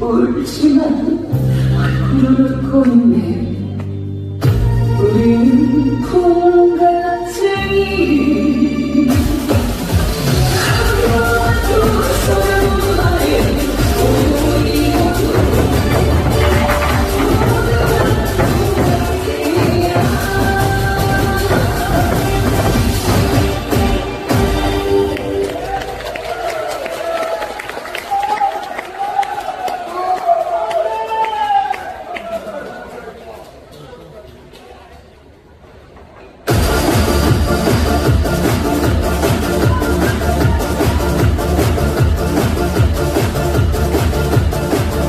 울지만 울고 있네.